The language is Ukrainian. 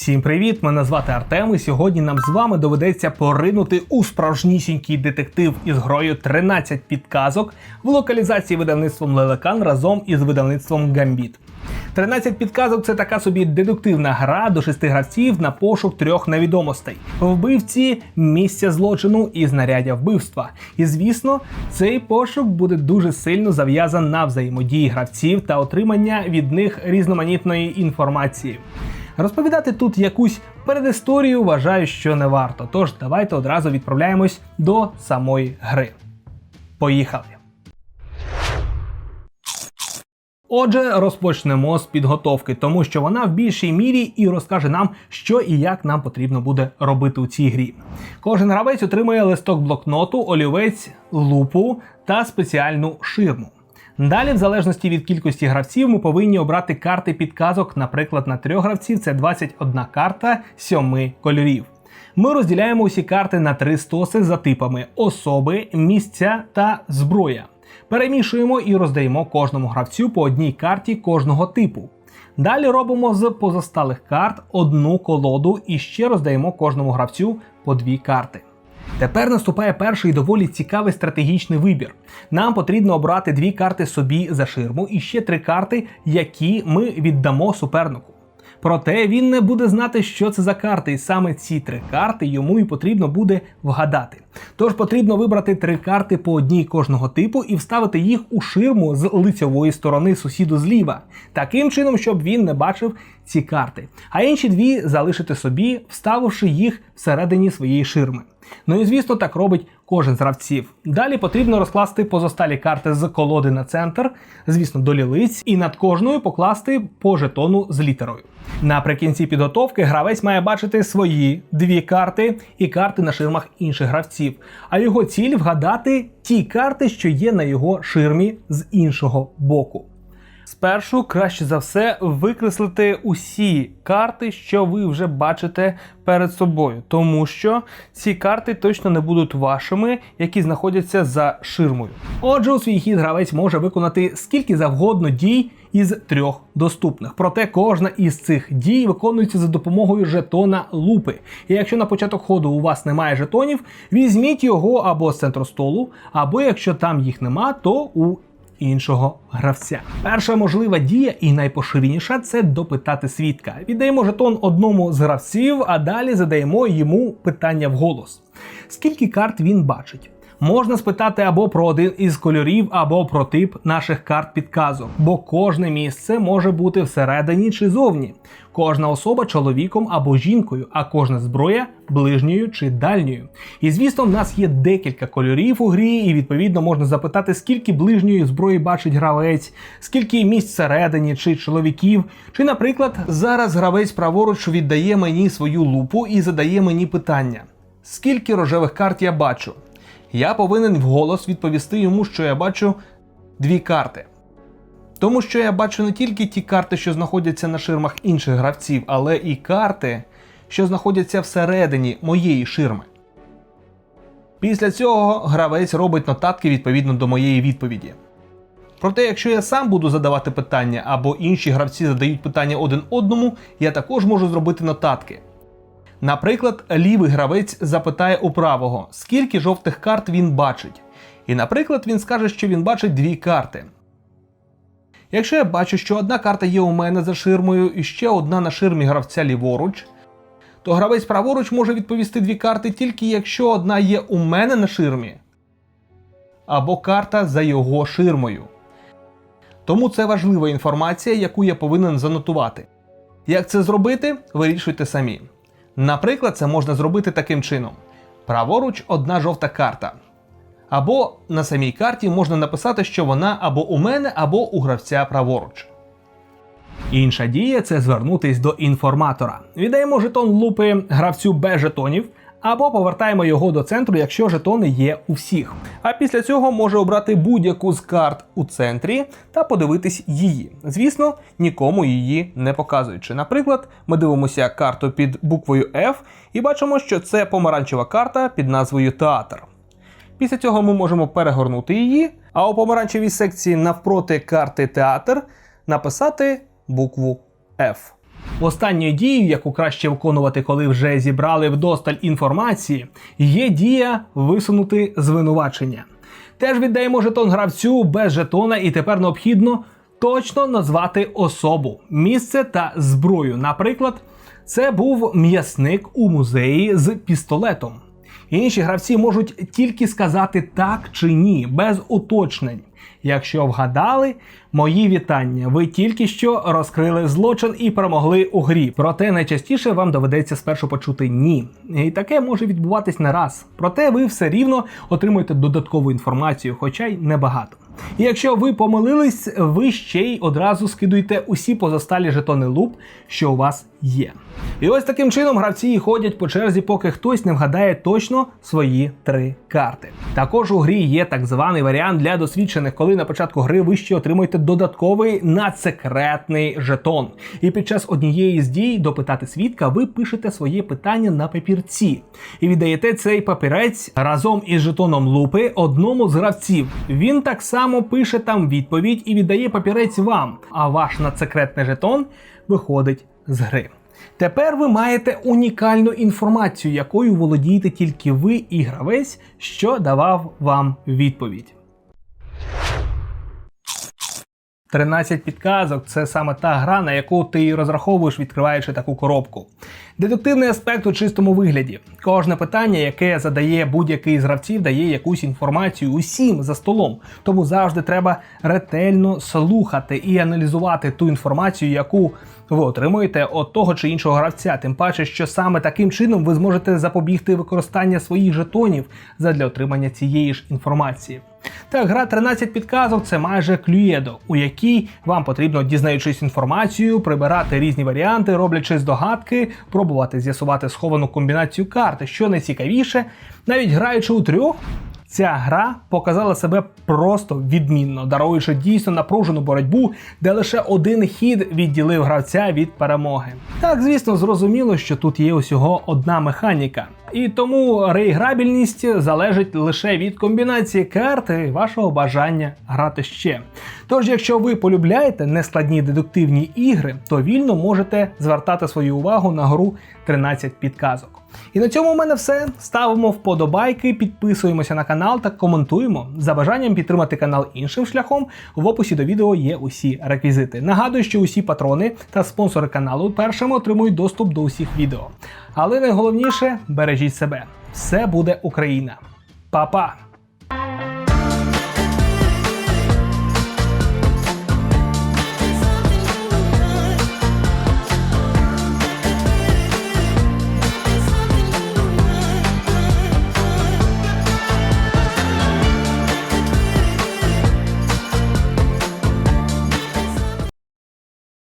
Всім привіт! Мене звати Артем, і сьогодні нам з вами доведеться поринути у справжнісінький детектив із грою 13 підказок в локалізації видавництвом Лелекан разом із видавництвом Гамбіт. 13 підказок це така собі дедуктивна гра до шести гравців на пошук трьох невідомостей: вбивці, місця злочину і знаряддя вбивства. І звісно, цей пошук буде дуже сильно зав'язан на взаємодії гравців та отримання від них різноманітної інформації. Розповідати тут якусь передісторію вважаю, що не варто. Тож давайте одразу відправляємось до самої гри. Поїхали! Отже, розпочнемо з підготовки, тому що вона в більшій мірі і розкаже нам, що і як нам потрібно буде робити у цій грі. Кожен гравець отримує листок блокноту, олівець, лупу та спеціальну ширму. Далі, в залежності від кількості гравців, ми повинні обрати карти підказок, наприклад, на трьох гравців це 21 карта сьоми кольорів. Ми розділяємо усі карти на три стоси за типами особи, місця та зброя. Перемішуємо і роздаємо кожному гравцю по одній карті кожного типу. Далі робимо з позосталих карт одну колоду і ще роздаємо кожному гравцю по дві карти. Тепер наступає перший доволі цікавий стратегічний вибір. Нам потрібно обрати дві карти собі за ширму і ще три карти, які ми віддамо супернику. Проте він не буде знати, що це за карти, і саме ці три карти йому і потрібно буде вгадати. Тож потрібно вибрати три карти по одній кожного типу і вставити їх у ширму з лицьової сторони сусіду зліва, таким чином, щоб він не бачив ці карти. А інші дві залишити собі, вставивши їх всередині своєї ширми. Ну і звісно, так робить кожен з гравців. Далі потрібно розкласти позосталі карти з колоди на центр, звісно, до лілиць, і над кожною покласти по жетону з літерою. Наприкінці підготовки гравець має бачити свої дві карти і карти на ширмах інших гравців. А його ціль вгадати ті карти, що є на його ширмі з іншого боку. Спершу краще за все викреслити усі карти, що ви вже бачите перед собою, тому що ці карти точно не будуть вашими, які знаходяться за ширмою. Отже, у свій хід гравець може виконати скільки завгодно дій із трьох доступних. Проте кожна із цих дій виконується за допомогою жетона лупи. І якщо на початок ходу у вас немає жетонів, візьміть його або з центру столу, або якщо там їх нема, то у іншого гравця. Перша можлива дія і найпоширеніша це допитати свідка. Віддаємо жетон одному з гравців, а далі задаємо йому питання вголос. Скільки карт він бачить? Можна спитати або про один із кольорів, або про тип наших карт підказок, бо кожне місце може бути всередині чи зовні. Кожна особа чоловіком або жінкою, а кожна зброя ближньою чи дальньою. І звісно, в нас є декілька кольорів у грі, і відповідно можна запитати, скільки ближньої зброї бачить гравець, скільки місць всередині чи чоловіків. Чи, наприклад, зараз гравець праворуч віддає мені свою лупу і задає мені питання: скільки рожевих карт я бачу? Я повинен вголос відповісти йому, що я бачу дві карти. Тому що я бачу не тільки ті карти, що знаходяться на ширмах інших гравців, але і карти, що знаходяться всередині моєї ширми. Після цього гравець робить нотатки відповідно до моєї відповіді. Проте, якщо я сам буду задавати питання або інші гравці задають питання один одному, я також можу зробити нотатки. Наприклад, лівий гравець запитає у правого, скільки жовтих карт він бачить. І, наприклад, він скаже, що він бачить дві карти. Якщо я бачу, що одна карта є у мене за ширмою і ще одна на ширмі гравця ліворуч, то гравець праворуч може відповісти дві карти тільки якщо одна є у мене на ширмі, або карта за його ширмою. Тому це важлива інформація, яку я повинен занотувати. Як це зробити, вирішуйте самі. Наприклад, це можна зробити таким чином: праворуч одна жовта карта. Або на самій карті можна написати, що вона або у мене, або у гравця праворуч. Інша дія це звернутись до інформатора. Віддаємо жетон лупи гравцю без жетонів, або повертаємо його до центру, якщо жетони є у всіх. А після цього може обрати будь-яку з карт у центрі та подивитись її. Звісно, нікому її не показуючи. Наприклад, ми дивимося карту під буквою F і бачимо, що це помаранчева карта під назвою Театр. Після цього ми можемо перегорнути її, а у помаранчевій секції навпроти карти театр написати букву F. Останньою дією, яку краще виконувати, коли вже зібрали вдосталь інформації, є дія висунути звинувачення. Теж віддаємо жетон гравцю без жетона, і тепер необхідно точно назвати особу, місце та зброю. Наприклад, це був м'ясник у музеї з пістолетом. Інші гравці можуть тільки сказати так чи ні, без уточнень. Якщо вгадали, мої вітання. Ви тільки що розкрили злочин і перемогли у грі. Проте найчастіше вам доведеться спершу почути ні. І таке може відбуватись не раз. Проте ви все рівно отримуєте додаткову інформацію, хоча й небагато. І якщо ви помилились, ви ще й одразу скидуєте усі позасталі жетони луп, що у вас є. І ось таким чином гравці ходять по черзі, поки хтось не вгадає точно свої три карти. Також у грі є так званий варіант для досвідчених, коли на початку гри ви ще отримуєте додатковий надсекретний жетон. І під час однієї з дій допитати свідка ви пишете своє питання на папірці і віддаєте цей папірець разом із жетоном лупи одному з гравців. Він так само пише там відповідь і віддає папірець вам, а ваш надсекретний жетон виходить з гри. Тепер ви маєте унікальну інформацію, якою володієте тільки ви і гравець, що давав вам відповідь. 13 підказок це саме та гра, на яку ти розраховуєш, відкриваючи таку коробку. Дедуктивний аспект у чистому вигляді. Кожне питання, яке задає будь-який з гравців, дає якусь інформацію усім за столом. Тому завжди треба ретельно слухати і аналізувати ту інформацію, яку ви отримуєте від того чи іншого гравця. Тим паче, що саме таким чином ви зможете запобігти використання своїх жетонів задля отримання цієї ж інформації. Так, гра 13 підказок це майже клюєдо, у якій вам потрібно, дізнаючись інформацію, прибирати різні варіанти, роблячи здогадки, пробувати з'ясувати сховану комбінацію карти. Що найцікавіше, навіть граючи у трьох. Ця гра показала себе просто відмінно, даруючи дійсно напружену боротьбу, де лише один хід відділив гравця від перемоги. Так, звісно, зрозуміло, що тут є усього одна механіка, і тому реіграбільність залежить лише від комбінації карти і вашого бажання грати ще. Тож, якщо ви полюбляєте нескладні дедуктивні ігри, то вільно можете звертати свою увагу на гру 13 підказок. І на цьому у мене все. Ставимо вподобайки, підписуємося на канал та коментуємо. За бажанням підтримати канал іншим шляхом. В описі до відео є усі реквізити. Нагадую, що усі патрони та спонсори каналу першими отримують доступ до усіх відео. Але найголовніше бережіть себе. Все буде Україна. Па-па!